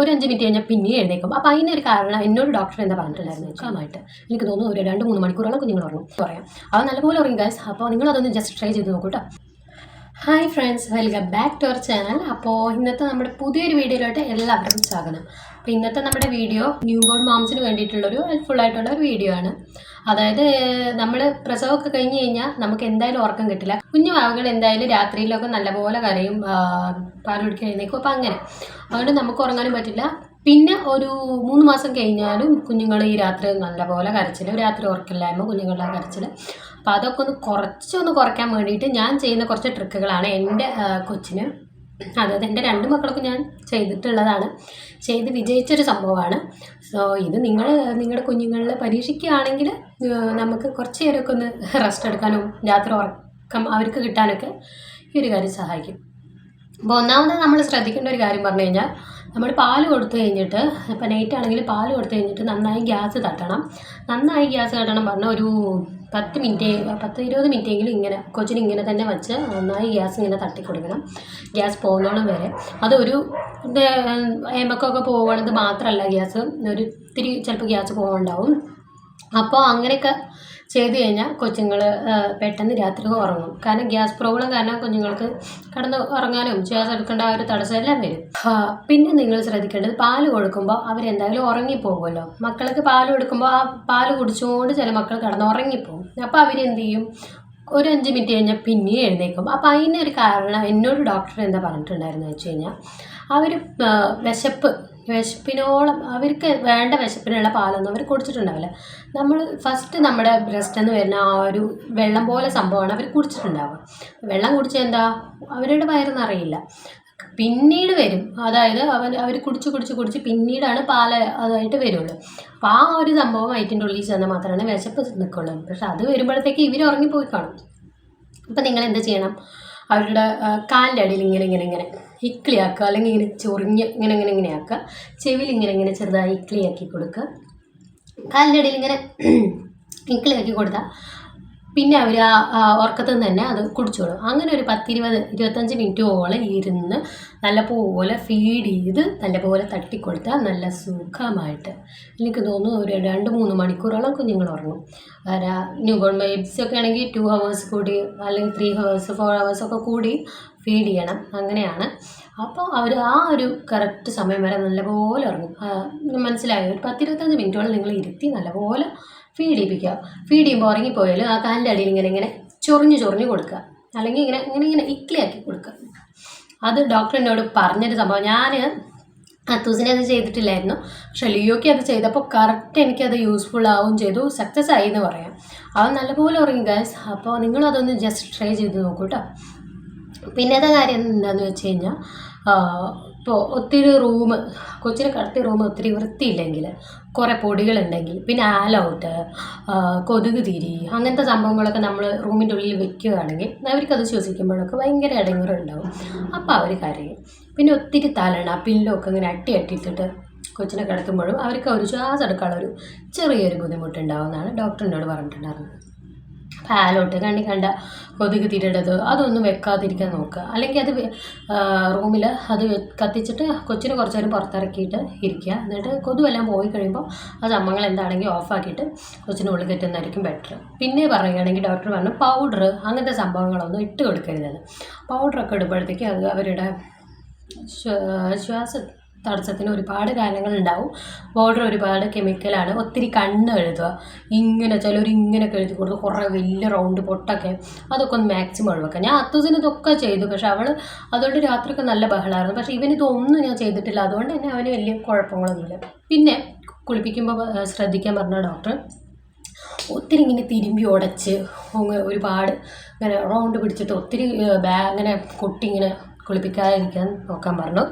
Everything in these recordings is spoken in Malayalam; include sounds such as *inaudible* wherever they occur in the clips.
ഒരു അഞ്ച് മിനിറ്റ് കഴിഞ്ഞാൽ പിന്നെ എഴുന്നേക്കും അപ്പോൾ ഒരു കാരണം എന്നോട് ഡോക്ടർ എന്താ പറഞ്ഞിട്ടുണ്ടായിരുന്നു സുഖമായിട്ട് എനിക്ക് തോന്നുന്നു ഒരു രണ്ട് മൂന്ന് മണിക്കൂറോളം കുഞ്ഞുങ്ങൾ ഉറങ്ങും പറയാം. അത് നല്ലപോലെ ഉറങ്ങും ഗൈസ് അപ്പോൾ നിങ്ങളതൊന്ന് ജസ്റ്റ് ട്രൈ ചെയ്ത് നോക്കൂ കേട്ടോ hi friends welcome back to our channel അപ്പോൾ ഇന്നത്തെ നമ്മുടെ പുതിയൊരു വീഡിയോയിലോട്ട് എല്ലാവർക്കും സ്വാഗതം. അപ്പോൾ ഇന്നത്തെ നമ്മുടെ വീഡിയോ ന്യൂ ബോൺ മാംസിന് വേണ്ടിയിട്ടുള്ളൊരു ഹെൽപ്ഫുൾ ആയിട്ടുള്ള ഒരു വീഡിയോ ആണ്. അതായത് നമ്മൾ പ്രസവമൊക്കെ കഴിഞ്ഞ് കഴിഞ്ഞാൽ നമുക്ക് എന്തായാലും ഉറക്കം കിട്ടില്ല. കുഞ്ഞു വാവുകൾ എന്തായാലും രാത്രിയിലൊക്കെ നല്ലപോലെ കരയും പാൽ കുടിക്കാൻ എഴുന്നേക്കും. അപ്പം അങ്ങനെ. അതുകൊണ്ട് നമുക്ക് ഉറങ്ങാനും പറ്റില്ല. പിന്നെ ഒരു മൂന്ന് മാസം കഴിഞ്ഞാലും കുഞ്ഞുങ്ങൾ ഈ രാത്രി നല്ലപോലെ കരച്ചിൽ രാത്രി ഉറക്കില്ലായ്മ കുഞ്ഞുങ്ങളുടെ കരച്ചിൽ അപ്പോൾ അതൊക്കെ ഒന്ന് കുറച്ചൊന്ന് കുറയ്ക്കാൻ വേണ്ടിയിട്ട് ഞാൻ ചെയ്യുന്ന കുറച്ച് ട്രിക്കുകളാണ് എന്റെ കൊച്ചിന്. അതായത് എന്റെ രണ്ട് മക്കൾക്കും ഞാൻ ചെയ്തിട്ടുള്ളതാണ്. ചെയ്ത് വിജയിച്ചൊരു സംഭവമാണ്. സോ ഇത് നിങ്ങൾ നിങ്ങളുടെ കുഞ്ഞുങ്ങളിൽ പരീക്ഷിക്കുകയാണെങ്കിൽ നമുക്ക് കുറച്ച് നേരമൊക്കെ ഒന്ന് റെസ്റ്റ് എടുക്കാനും രാത്രി ഉറക്കം അവർക്ക് കിട്ടാനൊക്കെ ഈ ഒരു കാര്യം സഹായിക്കും. അപ്പോൾ ഒന്നാമത് നമ്മൾ ശ്രദ്ധിക്കേണ്ട ഒരു കാര്യം പറഞ്ഞു കഴിഞ്ഞാൽ നമ്മൾ പാൽ കൊടുത്തു കഴിഞ്ഞിട്ട് ഇപ്പം നൈറ്റ് ആണെങ്കിൽ പാൽ കൊടുത്തു കഴിഞ്ഞിട്ട് നന്നായി ഗ്യാസ് തട്ടണം. നന്നായി ഗ്യാസ് തട്ടണം പറഞ്ഞാൽ ഒരു പത്ത് മിനിറ്റ് പത്ത് ഇരുപത് മിനിറ്റെങ്കിലും ഇങ്ങനെ കൊച്ചിന് ഇങ്ങനെ തന്നെ വെച്ച് നന്നായി ഗ്യാസ് ഇങ്ങനെ തട്ടി കൊടുക്കണം ഗ്യാസ് പോകുന്നോളം വരെ. അതൊരു ഏമക്കൊക്കെ പോകണത് മാത്രമല്ല ഗ്യാസ്. ഒരു ഇത്തിരി ചിലപ്പോൾ ഗ്യാസ് പോകുന്നുണ്ടാവും അപ്പോൾ അങ്ങനെയൊക്കെ ചെയ്ത് കഴിഞ്ഞാൽ കൊച്ചുങ്ങൾ പെട്ടെന്ന് രാത്രി ഉറങ്ങും. കാരണം ഗ്യാസ് പ്രോബ്ലം കാരണം കുഞ്ഞുങ്ങൾക്ക് കിടന്ന് ഉറങ്ങാനും ഗ്യാസ് എടുക്കേണ്ട ആ ഒരു തടസ്സം എല്ലാം വരും. പിന്നെ നിങ്ങൾ ശ്രദ്ധിക്കേണ്ടത് പാൽ കൊടുക്കുമ്പോൾ അവരെന്തായാലും ഉറങ്ങിപ്പോകുമല്ലോ. മക്കൾക്ക് പാൽ കൊടുക്കുമ്പോൾ ആ പാൽ കുടിച്ചുകൊണ്ട് ചില മക്കൾ കിടന്ന് ഉറങ്ങിപ്പോകും. അപ്പോൾ അവരെന്ത് ചെയ്യും ഒരു അഞ്ച് മിനിറ്റ് കഴിഞ്ഞാൽ പിന്നെയും എഴുന്നേക്കും അപ്പോൾ അതിനൊരു കാരണം എന്നോട് ഡോക്ടർ എന്താ പറഞ്ഞിട്ടുണ്ടായിരുന്നു വെച്ച് കഴിഞ്ഞാൽ അവർ വിശപ്പ് വിശപ്പിനോളം അവർക്ക് വേണ്ട വിശപ്പിനുള്ള പാലൊന്നും അവർ കുടിച്ചിട്ടുണ്ടാവില്ല. നമ്മൾ ഫസ്റ്റ് നമ്മുടെ ബ്രസ്റ്റ് എന്ന് വരുന്ന ആ ഒരു വെള്ളം പോലെ സംഭവമാണ് അവർ കുടിച്ചിട്ടുണ്ടാവുക. വെള്ളം കുടിച്ചെന്താ അവരുടെ വയറ് നിറയില്ല. പിന്നീട് വരും. അതായത് അവൻ അവർ കുടിച്ച് കുടിച്ച് കുടിച്ച് പിന്നീടാണ് പാൽ അതായിട്ട് വരുള്ളൂ. അപ്പോൾ ആ ഒരു സംഭവം വയറ്റിന്റെ ഉള്ളിൽ ചെന്നാൽ മാത്രമാണ് വിശപ്പ് നിൽക്കുള്ളൂ പക്ഷെ അത് വരുമ്പോഴത്തേക്ക് ഇവർ ഉറങ്ങിപ്പോയി കാണും. അപ്പം നിങ്ങൾ എന്ത് ചെയ്യണം? അവരുടെ കാലിന്റെ അടിയിൽ ഇങ്ങനെ ഇങ്ങനെ ഇങ്ങനെ ഇക്ലിയാക്കുക. അല്ലെങ്കിൽ ഇങ്ങനെ ചൊറിഞ്ഞ് ഇങ്ങനെ ഇങ്ങനെ ഇങ്ങനെ ആക്കുക. ചെവിയിൽ ഇങ്ങനെ ഇങ്ങനെ ചെറുതായി ഇക്ലി ആക്കി കൊടുക്കുക. കാലിന്റെ ഇങ്ങനെ *clears throat* ഇക്ലിയാക്കി കൊടുത്താൽ പിന്നെ അവർ ആ ഉറക്കത്തിൽ നിന്ന് തന്നെ അത് കുടിച്ചോളും. അങ്ങനെ ഒരു പത്തിരുപത് ഇരുപത്തഞ്ച് മിനിറ്റോളം ഇരുന്ന് നല്ലപോലെ ഫീഡ് ചെയ്ത് നല്ലപോലെ തട്ടിക്കൊടുത്താൽ നല്ല സുഖമായിട്ട്. എനിക്ക് തോന്നുന്നു ഒരു രണ്ട് മൂന്ന് മണിക്കൂറോളം കുഞ്ഞുങ്ങൾ ഉറങ്ങും. ന്യൂ ബോൺ ബേബീസ് ഒക്കെ ആണെങ്കിൽ ടു ഹവേഴ്സ് കൂടി അല്ലെങ്കിൽ ത്രീ ഹവേഴ്സ് ഫോർ ഹവേഴ്സ് ഒക്കെ കൂടി ഫീഡ് ചെയ്യണം. അങ്ങനെയാണ്. അപ്പോൾ അവർ ആ ഒരു കറക്റ്റ് സമയം വരെ നല്ലപോലെ ഉറങ്ങും. മനസ്സിലായി? ഒരു പത്തിരുപത്തഞ്ച് മിനിറ്റോളം നിങ്ങൾ ഇരുത്തി നല്ലപോലെ ഫീഡ് ചെയ്യിപ്പിക്കുക. ഫീഡ് ചെയ്യുമ്പോൾ ഉറങ്ങിപ്പോയാൽ ആ കാലിന്റെ അടിയിൽ ഇങ്ങനെ ഇങ്ങനെ ചൊറിഞ്ഞ് ചൊറിഞ്ഞ് കൊടുക്കുക. അല്ലെങ്കിൽ ഇങ്ങനെ ഇങ്ങനെ ഇങ്ങനെ ഇക്ലിയാക്കി കൊടുക്കുക. അത് ഡോക്ടറിനോട് പറഞ്ഞൊരു സംഭവം. ഞാൻ അത്തൂസിനെ അത് ചെയ്തിട്ടില്ലായിരുന്നു. പക്ഷെ ലിയോയ്ക്ക് അത് ചെയ്തപ്പോൾ കറക്റ്റ് എനിക്കത് യൂസ്ഫുൾ ആവുകയും ചെയ്തു. സക്സസ് ആയി എന്ന് പറയാം. അവൻ നല്ലപോലെ ഉറങ്ങി ഗൈസ് അപ്പോൾ നിങ്ങളതൊന്ന് ജസ്റ്റ് ട്രൈ ചെയ്ത് നോക്കൂ കേട്ടോ പിന്നത്തെ കാര്യം എന്താണെന്ന് വെച്ച് കഴിഞ്ഞാൽ ഇപ്പോൾ ഒത്തിരി റൂം കൊച്ചിനെ കടത്തിയ റൂം ഒത്തിരി വൃത്തിയില്ലെങ്കിൽ കുറേ പൊടികളുണ്ടെങ്കിൽ പിന്നെ ആലൗട്ട് കൊതുക് തിരി അങ്ങനത്തെ സംഭവങ്ങളൊക്കെ നമ്മൾ റൂമിന്റെ ഉള്ളിൽ വെക്കുകയാണെങ്കിൽ അവർക്കത് ശ്വസിക്കുമ്പോഴൊക്കെ ഭയങ്കര ഇടങ്ങറുണ്ടാവും അപ്പോൾ അവർ കരയും. പിന്നെ ഒത്തിരി തലണ പില്ലോ ഒക്കെ ഇങ്ങനെ അട്ടി അട്ടിയിട്ടിട്ട് കൊച്ചിനെ കിടത്തുമ്പോഴും അവർക്ക് ഒരു ശ്വാസം എടുക്കാനുള്ളൊരു ചെറിയൊരു ബുദ്ധിമുട്ടുണ്ടാവുമെന്നാണ് ഡോക്ടറിനോട് പറഞ്ഞിട്ടുണ്ടായിരുന്നത്. പാലോട്ട് കണ്ടി കണ്ട കൊതുക് തിരിടത് അതൊന്നും വെക്കാതിരിക്കാൻ നോക്കുക. അല്ലെങ്കിൽ അത് റൂമിൽ അത് കത്തിച്ചിട്ട് കൊച്ചിന് കുറച്ച് നേരം പുറത്തിറക്കിയിട്ട് ഇരിക്കുക. എന്നിട്ട് കൊതുവെല്ലാം പോയി കഴിയുമ്പോൾ അത് അമ്മങ്ങൾ എന്താണെങ്കിൽ ഓഫാക്കിയിട്ട് കൊച്ചിന് ഉള്ളിൽ കയറ്റുന്നതായിരിക്കും ബെറ്റർ പിന്നെ പറയുകയാണെങ്കിൽ ഡോക്ടർ പറഞ്ഞു പൗഡർ അങ്ങനത്തെ സംഭവങ്ങളൊന്നും ഇട്ട് കൊടുക്കരുതെന്ന് പൗഡറൊക്കെ ഇടുമ്പോഴത്തേക്ക് അത് അവരുടെ ശ്വാ- ശ്വാസ തടസ്സത്തിന് ഒരുപാട് കാരണങ്ങളുണ്ടാവും ബോർഡർ ഒരുപാട് കെമിക്കലാണ് ഒത്തിരി കണ്ണ് എഴുതുക ഇങ്ങനെ ചിലർ ഇങ്ങനെയൊക്കെ എഴുതി കൊടുത്ത് കുറേ വലിയ റൗണ്ട് പൊട്ടൊക്കെ അതൊക്കെ ഒന്ന് മാക്സിമം ഒഴിവാക്കുക. ഞാൻ അത്തൂസിന് ഇതൊക്കെ ചെയ്തു പക്ഷെ അവൾ അതുകൊണ്ട് രാത്രിയൊക്കെ നല്ല ബഹളമായിരുന്നു പക്ഷേ ഇവനിതൊന്നും ഞാൻ ചെയ്തിട്ടില്ല. അതുകൊണ്ട് തന്നെ അവന് വലിയ കുഴപ്പങ്ങളൊന്നുമില്ല. പിന്നെ കുളിപ്പിക്കുമ്പോൾ ശ്രദ്ധിക്കാൻ പറഞ്ഞ ഡോക്ടർ ഒത്തിരി ഇങ്ങനെ തിരുമ്പി ഉടച്ച് ഒരുപാട് ഇങ്ങനെ റൗണ്ട് പിടിച്ചിട്ട് ഒത്തിരി ബാ ഇങ്ങനെ കൊട്ടി ഇങ്ങനെ കുളിപ്പിക്കാതിരിക്കാൻ നോക്കാൻ പറഞ്ഞു.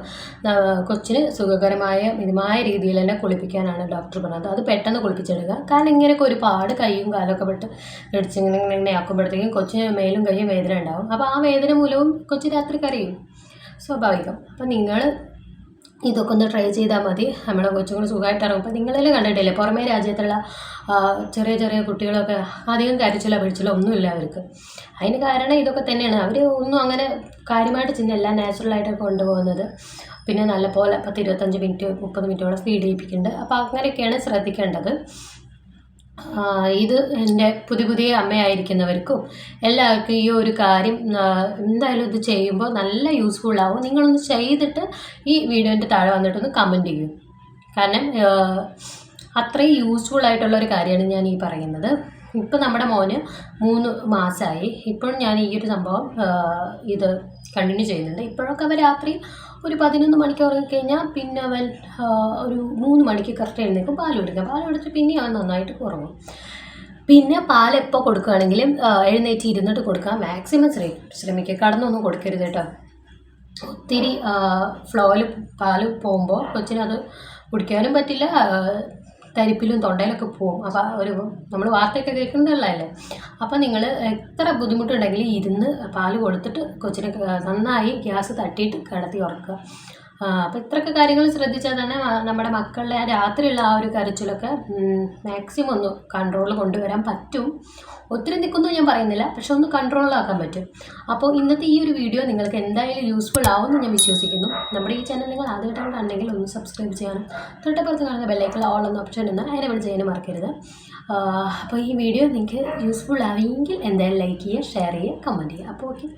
കൊച്ചിന് സുഖകരമായ മിതമായ രീതിയിൽ തന്നെ കുളിപ്പിക്കാനാണ് ഡോക്ടർ പറഞ്ഞത്. അത് പെട്ടെന്ന് കുളിപ്പിച്ചെടുക്കുക. കാരണം ഇങ്ങനെയൊക്കെ ഒരുപാട് കൈയും കാലൊക്കെ പെട്ട് ഇടിച്ച് ഇങ്ങനെ ഇങ്ങനെ ഇങ്ങനെ ആക്കുമ്പോഴത്തേക്കും കൊച്ചിന് മേലും കൈയും വേദന ഉണ്ടാവും. അപ്പോൾ ആ വേദന മൂലവും കൊച്ചു രാത്രി കരയും. സ്വാഭാവികം. അപ്പം നിങ്ങൾ ഇതൊക്കെ ഒന്ന് ട്രൈ ചെയ്താൽ മതി. നമ്മുടെ കൊച്ചുങ്ങൾ സുഖമായിട്ട് ഇറങ്ങും ഇപ്പം നിങ്ങളെല്ലാം കണ്ടിട്ടില്ലേ? പുറമേ രാജ്യത്തുള്ള ചെറിയ ചെറിയ കുട്ടികളൊക്കെ അധികം കരച്ചിലോ പിടിച്ചില്ല ഒന്നുമില്ല അവർക്ക്. അതിന് കാരണം ഇതൊക്കെ തന്നെയാണ്. അവർ ഒന്നും അങ്ങനെ കാര്യമായിട്ട് ചിന്തയല്ല നാച്ചുറലായിട്ടൊക്കെ കൊണ്ടുപോകുന്നത്. പിന്നെ നല്ലപോലെ പത്ത് ഇരുപത്തഞ്ച് മിനിറ്റ് മുപ്പത് മിനിറ്റോളം ഫീഡ് ചെയ്യിപ്പിക്കുന്നുണ്ട് അപ്പോൾ അങ്ങനെയൊക്കെയാണ് ശ്രദ്ധിക്കേണ്ടത്. ഇത് എന്റെ പുതിയ പുതിയ അമ്മയായിരിക്കുന്നവർക്കും എല്ലാവർക്കും ഈ ഒരു കാര്യം എന്തായാലും ഇത് ചെയ്യുമ്പോൾ നല്ല യൂസ്ഫുൾ ആവും. നിങ്ങളൊന്ന് ചെയ്തിട്ട് ഈ വീഡിയോന്റെ താഴെ വന്നിട്ടൊന്ന് കമന്റ് ചെയ്യും. കാരണം അത്രയും യൂസ്ഫുൾ ആയിട്ടുള്ള ഒരു കാര്യമാണ് ഞാൻ ഈ പറയുന്നത്. ഇപ്പം നമ്മുടെ മോന് മൂന്ന് മാസമായി ഇപ്പോഴും ഞാൻ ഈ ഒരു സംഭവം ഇത് കണ്ടിന്യൂ ചെയ്യുന്നുണ്ട്. ഇപ്പോഴൊക്കെ അവർ രാത്രി ഒരു പതിനൊന്ന് മണിക്ക് ഉറങ്ങിക്കഴിഞ്ഞാൽ പിന്നെ അവൻ ഒരു മൂന്ന് മണിക്ക് കറക്റ്റ് എഴുന്നേക്കും പാൽ കൊടുക്കുക പാൽ കൊടുത്ത് പിന്നെ അവൻ നന്നായിട്ട് ഉറങ്ങും. പിന്നെ പാൽ എപ്പോൾ കൊടുക്കുകയാണെങ്കിലും എഴുന്നേറ്റ് ഇരുന്നിട്ട് കൊടുക്കാൻ മാക്സിമം ശ്രമി ശ്രമിക്കുക കടന്നൊന്നും കൊടുക്കരുത് കേട്ടോ. ഒത്തിരി ഫ്ലോയിൽ പാൽ പോകുമ്പോൾ കൊച്ചിനത് കുടിക്കാനും പറ്റില്ല. തരിപ്പിലും തൊണ്ടയിലൊക്കെ പോവും. അപ്പോൾ ഒരു നമ്മൾ വാർത്തയൊക്കെ കേൾക്കുന്നതല്ലേ? അപ്പോൾ നിങ്ങൾ എത്ര ബുദ്ധിമുട്ടുണ്ടെങ്കിൽ ഇരുന്ന് പാൽ കൊടുത്തിട്ട് കൊച്ചിനെ നന്നായി ഗ്യാസ് തട്ടിയിട്ട് കിടത്തി ഉറക്കുക. അപ്പോൾ ഇത്രയൊക്കെ കാര്യങ്ങൾ ശ്രദ്ധിച്ചാൽ തന്നെ നമ്മുടെ മക്കളുടെ രാത്രിയുള്ള ആ ഒരു കരച്ചിലൊക്കെ മാക്സിമം ഒന്ന് കൺട്രോളിൽ കൊണ്ടുവരാൻ പറ്റും. ഒത്തിരി നിൽക്കുന്നു ഞാൻ പറയുന്നില്ല പക്ഷെ ഒന്ന് കൺട്രോളിലാക്കാൻ പറ്റും. അപ്പോൾ ഇന്നത്തെ ഈ ഒരു വീഡിയോ നിങ്ങൾക്ക് എന്തായാലും യൂസ്ഫുൾ ആവുമെന്ന് ഞാൻ വിശ്വസിക്കുന്നു. നമ്മുടെ ഈ ചാനൽ നിങ്ങൾ ആദ്യമായിട്ടാണ് കണ്ടെങ്കിൽ ഒന്ന് സബ്സ്ക്രൈബ് ചെയ്യാനും തൊട്ടപ്പുറത്ത് കാണുന്ന ബെല്ലൈക്കൽ ഓൾ എന്ന ഓപ്ഷൻ ഉണ്ട് അതിനെ ചെയ്യാനും മറക്കരുത്. അപ്പോൾ ഈ വീഡിയോ നിങ്ങൾക്ക് യൂസ്ഫുൾ ആവെങ്കിൽ എന്തായാലും ലൈക്ക് ചെയ്യുക ഷെയർ ചെയ്യുക കമന്റ് ചെയ്യുക. അപ്പോൾ ഓക്കെ